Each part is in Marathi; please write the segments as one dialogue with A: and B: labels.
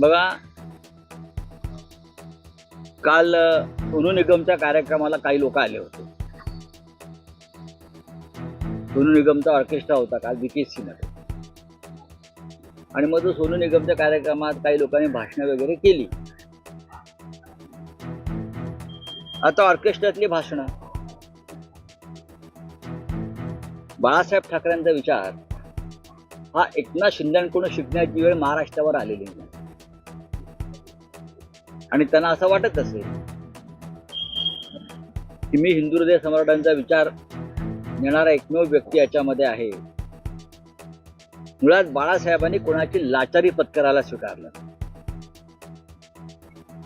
A: बघा काल सोनू निगमच्या कार्यक्रमाला काही लोक आले होते. सोनू निगमचा ऑर्केस्ट्रा होता काल बीकेसी मध्ये. आणि मग तो सोनू निगमच्या कार्यक्रमात काही लोकांनी भाषणं वगैरे केली. आता ऑर्केस्ट्रातली भाषणं. बाळासाहेब ठाकरेंचा विचार हा एकनाथ शिंदेकडून शिकण्याची वेळ महाराष्ट्रावर आलेली नाही. आणि त्यांना असं वाटत असेल की मी हिंदू हृदय सम्राटांचा विचार नेणारा एकमेव व्यक्ती याच्यामध्ये आहे. मुळात बाळासाहेबांनी कोणाची लाचारी पत्करायला स्वीकारलं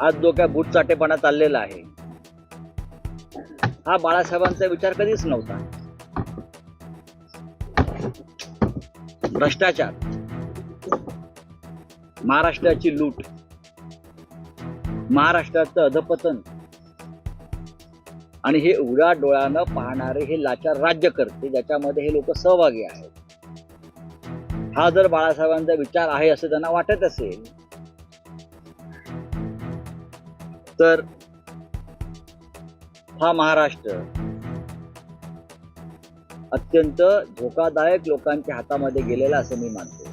A: आज जो काय बुटचाटेपणा चाललेला आहे हा बाळासाहेबांचा विचार कधीच नव्हता. भ्रष्टाचार महाराष्ट्राची लूट महाराष्ट्राचं अधपतन. आणि हे उघड्या डोळ्यानं पाहणारे हे लाचार राज्य करते ज्याच्यामध्ये हे लोक सहभागी आहेत. हा जर बाळासाहेबांचा विचार आहे असं त्यांना वाटत असेल तर हा महाराष्ट्र अत्यंत धोकादायक लोकांच्या हातामध्ये गेलेला असं मी मानतो.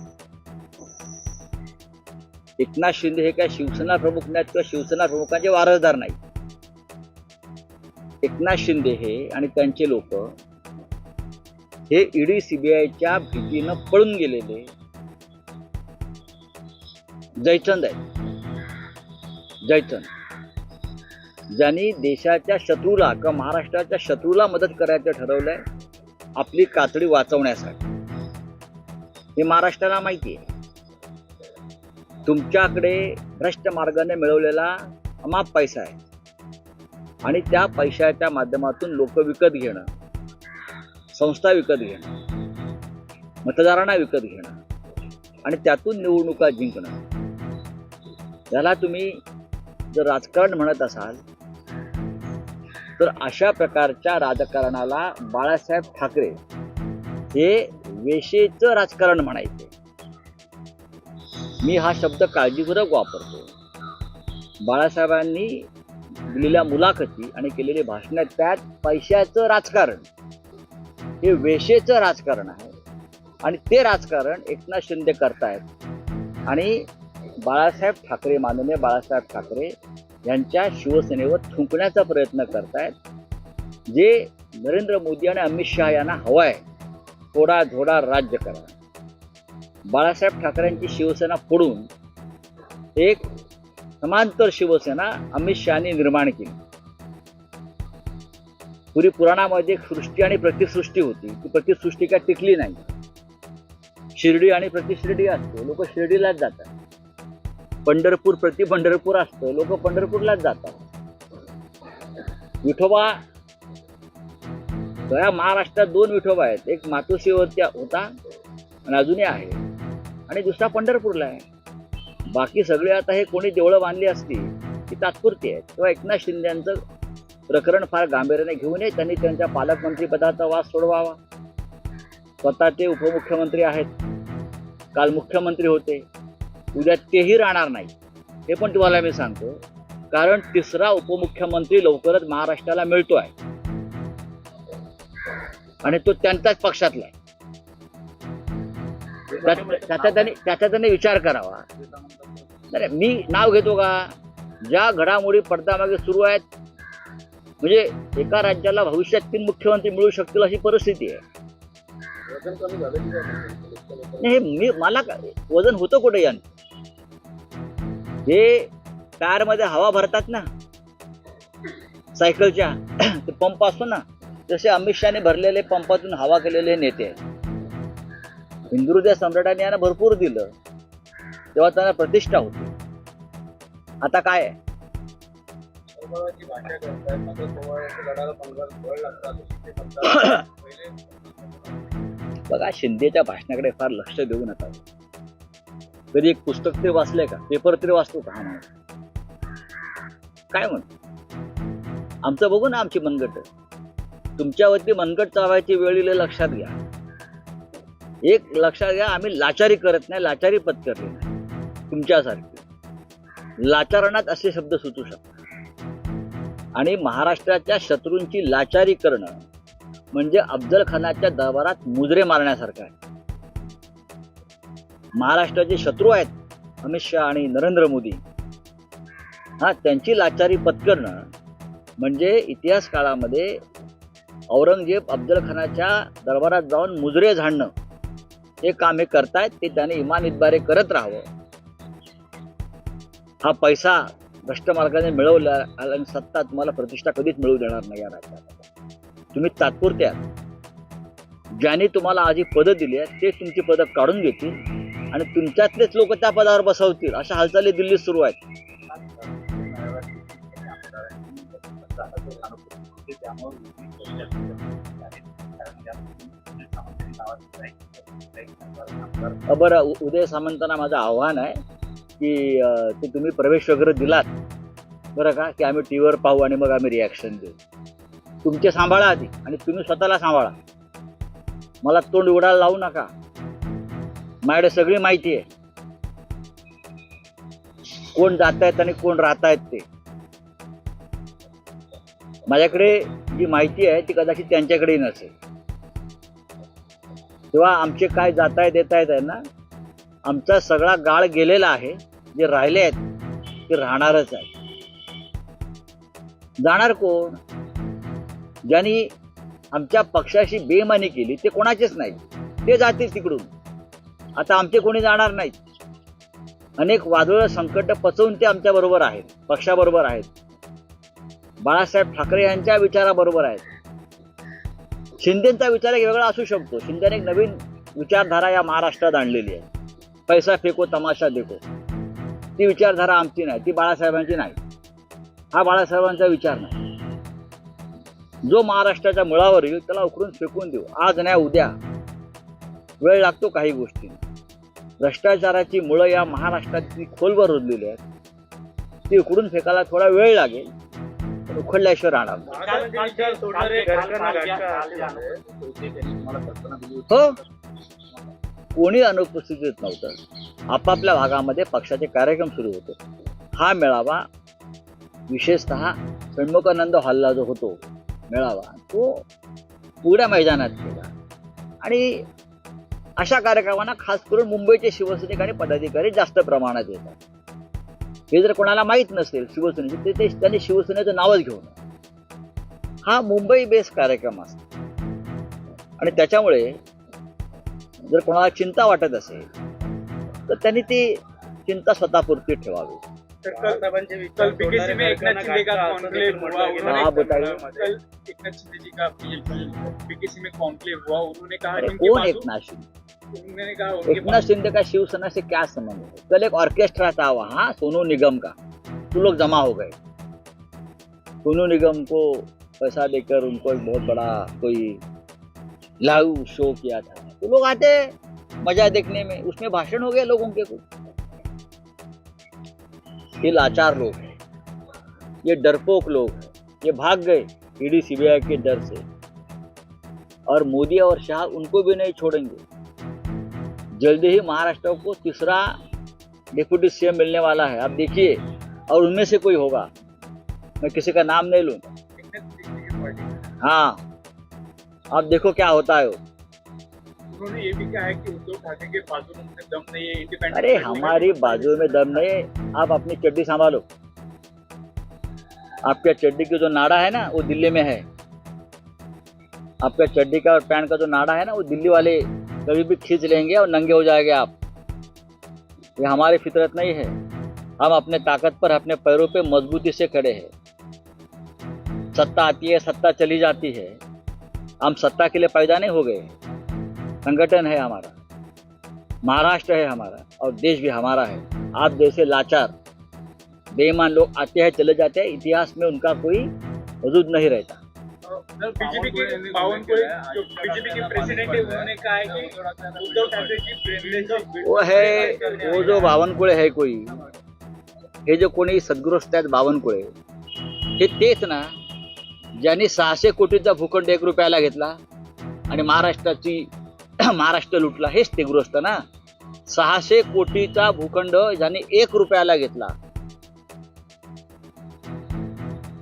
A: एकनाथ शिंदे हे काय शिवसेना प्रमुख नाहीत किंवा शिवसेना प्रमुखांचे वारसदार नाही एकनाथ शिंदे हे आणि त्यांचे लोक हे ईडी सीबीआयच्या भीतीनं पळून गेलेले जयचंद आहेत. जयचंद. ज्यांनी देशाच्या शत्रूला किंवा महाराष्ट्राच्या शत्रूला मदत करायचं ठरवलंय आपली कातडी वाचवण्यासाठी. हे महाराष्ट्राला माहिती आहे. तुमच्याकडे भ्रष्ट मार्गाने मिळवलेला अमाप पैसा आहे. आणि त्या पैशाच्या माध्यमातून लोक विकत घेणं संस्था विकत घेणं मतदारांना विकत घेणं आणि त्यातून निवडणुका जिंकणं. याला तुम्ही जर राजकारण म्हणत असाल तर अशा प्रकारच्या राजकारणाला बाळासाहेब ठाकरे हे वेशेचं राजकारण म्हणायचे. मी हा शब्द काळजीपूर्वक वापरतो. बाळासाहेबांनी दिलेल्या मुलाखती आणि केलेली भाषण त्यात पैशाचं राजकारण. हे वेशेचं राजकारण आहे. आणि ते राजकारण एकनाथ शिंदे करतायत. आणि बाळासाहेब ठाकरे माननीय बाळासाहेब ठाकरे यांच्या शिवसेनेवर थुंकण्याचा प्रयत्न करतायत. जे नरेंद्र मोदी आणि अमित शहा यांना हवं आहे थोडा थोडा राज्य करा. बाळासाहेब ठाकरेंची शिवसेना फोडून एक समांतर शिवसेना अमित शहाने निर्माण केली. पुरी पुराणामध्ये एक सृष्टी आणि प्रतिसृष्टी होती. ती प्रतिसृष्टी काय टिकली नाही. शिर्डी आणि प्रतिशिर्डी असतो. लोक शिर्डीलाच जातात. पंढरपूर प्रति पंढरपूर असतं. लोक पंढरपूरलाच जातात. विठोबा या महाराष्ट्रात दोन विठोबा आहेत. एक मातोश्रीवरती होता आणि अजूनही आहे. आणि दुसरा पंढरपूरला आहे. बाकी सगळे आता हे कोणी देवळं बांधली असती ती तात्पुरती आहेत किंवा एकनाथ शिंदेचं प्रकरण फार गांभीर्याने घेऊ नये त्यांनी त्यांच्या पालकमंत्री पदाचा वास सोडवावा. स्वतः ते उपमुख्यमंत्री आहेत. काल मुख्यमंत्री होते. उद्या तेही राहणार नाही. हे पण तुम्हाला मी सांगतो. कारण तिसरा उपमुख्यमंत्री लवकरच महाराष्ट्राला मिळतो आहे आणि तो त्यांच्याच पक्षातला आहे. त्याचा त्यांनी त्याचा त्यांनी विचार करावा. नाही मी नाव घेतो का? ज्या घडामोडी पडद्यामागे सुरू आहेत म्हणजे एका राज्याला भविष्यात तीन मुख्यमंत्री मिळू शकतील अशी परिस्थिती आहे. नाही हे मी मला काय- वजन होतं कुठे यान? हे कारमध्ये हवा भरतात ना सायकलच्या ते पंप असतो ना जसे अमित शहाने भरलेले पंपातून हवा केलेले नेते आहेत. हिंदू सम्राटाने यांना भरपूर दिलं. तेव्हा त्यांना प्रतिष्ठा होती. आता काय बघा शिंदेच्या भाषणाकडे फार लक्ष देऊ नका. कधी एक पुस्तक तरी वाचलंय का? पेपर तरी वाचतो का हा काय म्हणतो? आमचं बघू ना आमची मनगट. तुमच्यावरती मनगट चावायची वेळ लक्षात घ्या. एक लक्षात घ्या आम्ही लाचारी करत नाही लाचारी पत्करली नाही. तुमच्यासारखी. लाचारणात असे शब्द सुचू शकतात. आणि महाराष्ट्राच्या शत्रूंची लाचारी करणं म्हणजे अफजल खानाच्या दरबारात मुजरे मारण्यासारखं आहे. महाराष्ट्राचे शत्रू आहेत अमित शहा आणि नरेंद्र मोदी. हा त्यांची लाचारी पत्करणं म्हणजे इतिहास काळामध्ये औरंगजेब अफजल खानाच्या दरबारात जाऊन मुजरे झाडणं. हे काम हे करतायत ते त्याने इमान इतबारे करत राहावं. हा पैसा भ्रष्ट मार्गाने मिळवला आणि सत्ता तुम्हाला प्रतिष्ठा कधीच मिळवू देणार नाही या राज्यात तुम्ही तात्पुरत्या ज्याने तुम्हाला आधी पदं दिली आहेत ते तुमची पदं काढून घेतील आणि तुमच्यातलेच लोक त्या पदावर बसवतील. अशा हालचाली दिल्लीत सुरू आहेत. त्यामुळे बरं उदय सामंतांना माझं आव्हान आहे की ते तुम्ही प्रवेश वगैरे दिलात बरं का? की आम्ही टी व्हीवर पाहू आणि मग आम्ही रिॲक्शन देऊ तुमचे सांभाळा आधी आणि तुम्ही स्वतःला सांभाळा. मला तोंड उघडायला लावू नका. माझ्याकडे सगळी माहिती आहे. कोण जात आहेत आणि कोण राहत आहेत ते. माझ्याकडे जी माहिती आहे ती कदाचित त्यांच्याकडेही नसेल. तेव्हा आमचे काय जाताय आहेत येत आहे ना आमचा सगळा गाळ गेलेला आहे जे राहिले आहेत ते राहणारच आहे जाणार कोण? ज्यांनी आमच्या पक्षाशी बेमानी केली ते कोणाचेच नाही ते जातील तिकडून. आता आमचे कोणी जाणार नाहीत. अनेक वादळ संकट पचवून ते आमच्या बरोबर आहेत पक्षाबरोबर आहेत. बाळासाहेब ठाकरे यांच्या विचाराबरोबर आहेत. शिंदेचा विचार एक वेगळा असू शकतो. शिंदेने एक नवीन विचारधारा या महाराष्ट्रात आणलेली आहे. पैसा फेको तमाशा देखो. ती विचारधारा आमची नाही ती बाळासाहेबांची नाही. हा बाळासाहेबांचा विचार नाही. जो महाराष्ट्राच्या मुळावर येईल त्याला उकरून फेकून देऊ. आज नाही उद्या. वेळ लागतो काही गोष्टी. भ्रष्टाचाराची मुळं या महाराष्ट्रातली खोलवर रुजलेली आहेत ती उकडून फेकायला थोडा वेळ लागेल. उखडल्याशिवाय राहणार. हो. कोणी अनुपस्थितीत नव्हतं. आपापल्या भागामध्ये पक्षाचे कार्यक्रम सुरू होते. हा मेळावा विशेषतः षण्मुखानंद हॉलला जो होतो मेळावा तो उघड्या मैदानात केला आणि अशा कार्यक्रमांना खास करून मुंबईचे शिवसैनिक आणि पदाधिकारी जास्त प्रमाणात येतात. हे जर कोणाला माहीत नसेल शिवसेनेचे ते त्यांनी शिवसेनेचं नावच घेऊ नये हा मुंबई बेस कार्यक्रम असतो. आणि त्याच्यामुळे जर कोणाला चिंता वाटत असेल तर त्यांनी ती चिंता स्वतःपुरती ठेवावी.
B: एक
A: हाँ,
B: एक
A: कौन
B: पास-
A: एकनाथ शिंदे?
B: उन्होंने कहा
A: एकनाथ शिंदे का शिवसेना से क्या संबंध है? कल एक ऑर्केस्ट्रा था वहाँ सोनू निगम का। तो लोग जमा हो गए। सोनू निगम को पैसा देकर उनको एक बहुत बड़ा कोई लाइव शो किया था। तो लोग आते मज़ा देखने में। उसमें भाषण हो गया लोगों के कुछ। ये लाचार लोग हैं। ये डरपोक लोग हैं। ये भाग गए ईडी सीबीआई के डर से। और मोदी और शाह उनको भी नहीं छोड़ेंगे। जल्दी ही महाराष्ट्र को तीसरा डिप्यूटी सीएम मिलने वाला है। आप देखिए और उनमें से कोई होगा। मैं किसी का नाम नहीं लूँ। हाँ। आप देखो क्या होता है।
B: उन्होंने ये भी कहा है कि उद्धव ठाकरे के बाजू में दम नहीं है इंडिपेंडेंट
A: अरे हमारी बाजू में दम नहीं आप अपनी चड्डी संभालो। आपके चड्डी की जो नाड़ा है ना वो दिल्ली में है। आपका चड्डी का और पैंट का जो नाड़ा है ना वो दिल्ली वाले कभी भी खींच लेंगे और नंगे हो जाएँगे आप। ये हमारी फितरत नहीं है। हम अपने ताकत पर, अपने पैरों पे मजबूती से खड़े हैं। सत्ता आती है, सत्ता चली जाती है। हम सत्ता के लिए पैदा नहीं हो गए संगठन है हमारा। महाराष्ट्र है हमारा और देश भी हमारा है। आप जैसे लाचार, बेईमान लोग आते हैं, चले जाते हैं, इतिहास में उनका कोई वजूद नहीं रहता।
B: बीजेपी के बावन को जो बीजेपी के प्रेसिडेंट है उन्होंने कहा है कि उद्धव ठाकरे की प्रेसिडेंसी
A: वो है वो जो बावनकुळे है कोई हे जो कोणी सद्गृस्त आहेत बावनकुळे हे तेच ना ज्यांनी सहाशे कोटीचा भूखंड एक रुपयाला घेतला आणि महाराष्ट्राची महाराष्ट्र लुटला हेच ते गृहस्थ ना. सहाशे कोटीचा भूखंड ज्यांनी एक रुपयाला घेतला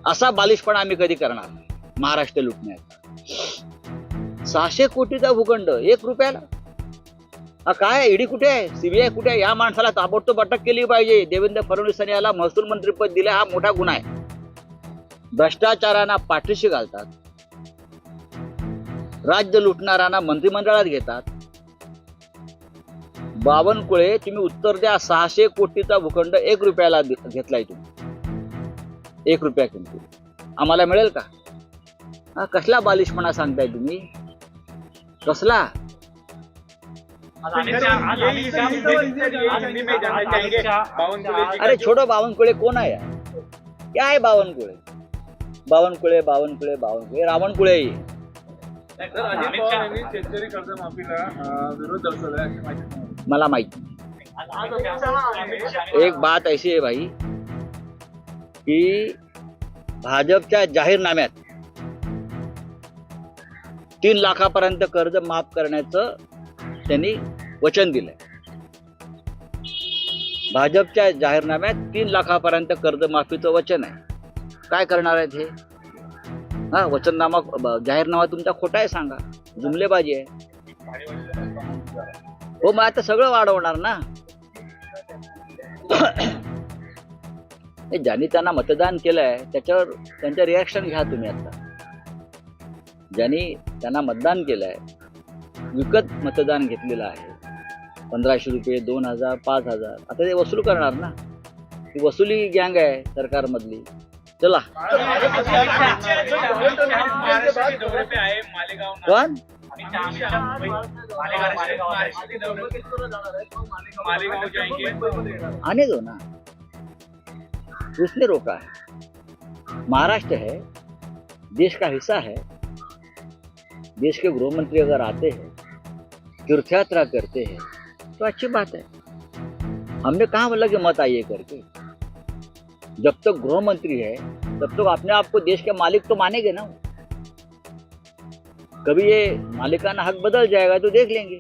A: असा बालिशपणा आम्ही कधी करणार? नाही. महाराष्ट्र लुटण्याचा. सहाशे कोटीचा भूखंड एक रुपयाला? हा काय ईडी कुठे आहे? सीबीआय कुठे आहे? या माणसाला ताबडतोब अटक केली पाहिजे. देवेंद्र फडणवीसांनी याला महसूल मंत्रीपद दिलं हा मोठा गुन्हा आहे. भ्रष्टाचारांना पाठीशी घालतात. राज्य लुटणाऱ्यांना मंत्रिमंडळात घेतात. बावनकुळे तुम्ही उत्तर द्या सहाशे कोटीचा भूखंड एक रुपयाला घेतलाय तुम्ही. एक रुपया किमती आम्हाला मिळेल का? कसला बालिशपणा सांगताय तुम्ही? कसला? अरे छोटो बावनकुळे कोण आहे? क्या आहे बावनकुळे? बावनकुळे बावनकुळे बावनकुळे रावणकुळे
B: अशी.
A: मला माहिती एक बात ऐसी आहे भाई की भाजपच्या जाहीरनाम्यात तीन लाखापर्यंत कर्ज माफ करण्याचं त्यांनी वचन दिलंय. भाजपच्या जाहीरनाम्यात तीन लाखापर्यंत कर्जमाफीचं वचन आहे. काय करणार आहेत हे? हा वचननामा जाहीरनामा तुमचा खोटा आहे सांगा. जुमलेबाजी आहे. हो मग आता सगळं वाढवणार ना? ज्यांनी त्यांना मतदान केलंय त्याच्यावर त्यांचं रिॲक्शन घ्या तुम्ही आता. ज्यांनी त्यांना मतदान केलंय. विकत मतदान घेतलेलं आहे. पंधराशे रुपये दोन हजार पाच हजार. आता ते वसूल करणार ना. ती वसुली गँग आहे सरकारमधली. चला.
B: पण आणि
A: आने दो ना. उसने रोका है महाराष्ट्र है देश का हिस्सा है देश के गृह मंत्री अगर आते हैं तीर्थ यात्रा करते हैं तो अच्छी बात है। हमने कहा बोला कि मत आइए करके? जब तक गृह मंत्री है, तब तक अपने आप को देश के मालिक तो मानेंगे ना कभी ये मालिकाना हक बदल जाएगा तो देख लेंगे।